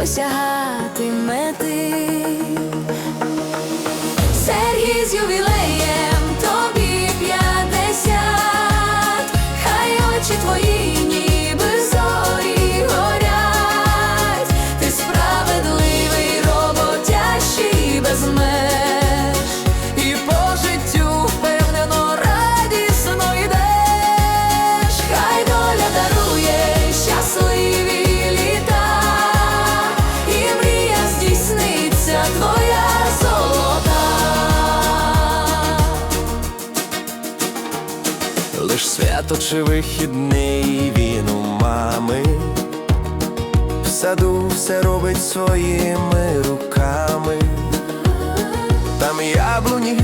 досягати мети. Лиш свято чи вихідний він у мами, в саду все робить своїми руками, там яблуні,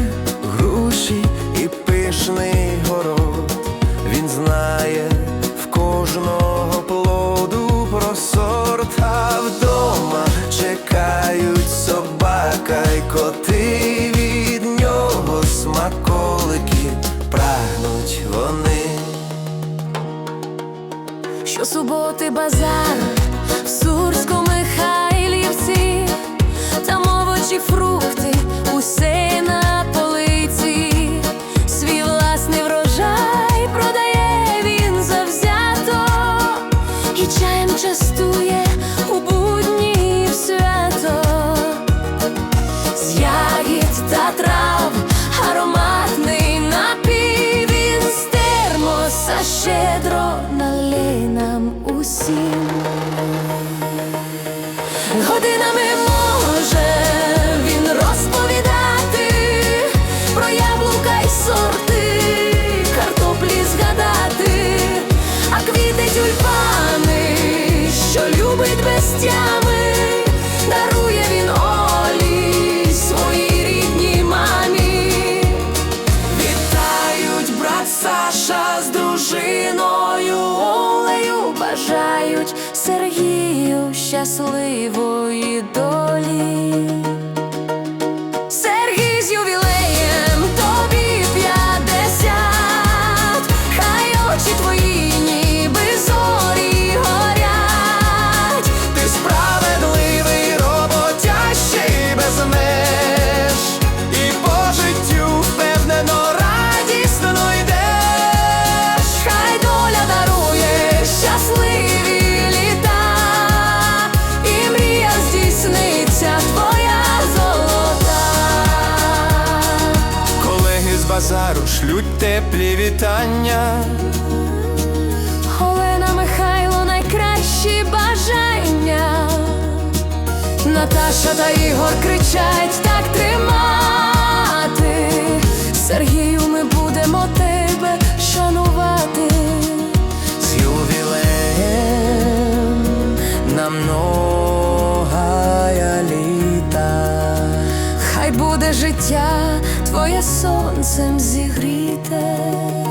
груші і пишний город. Він знає в кожного плоду про сорт, а вдома чекають собака й коти. Від нього смаколики Щосуботи базар в Сурсько-Михайлівці, там овочі, фрукти, усе на полиці, свій власний врожай продає він завзято. І чаєм частує у будні в свято. З ягід та трав, щедро налей нам усім. Годинами щасливої долі. Сергій з ювілеєм тобі п'ятдесят, хай очі твої ніби зорі горять. Ти справедливий, роботящий без меж, базару шлють теплі вітання. Олена Михайло найкращі бажання. Наташа та Ігор кричать так тримати. Сергію, ми Буде життя твоє сонцем зігріте.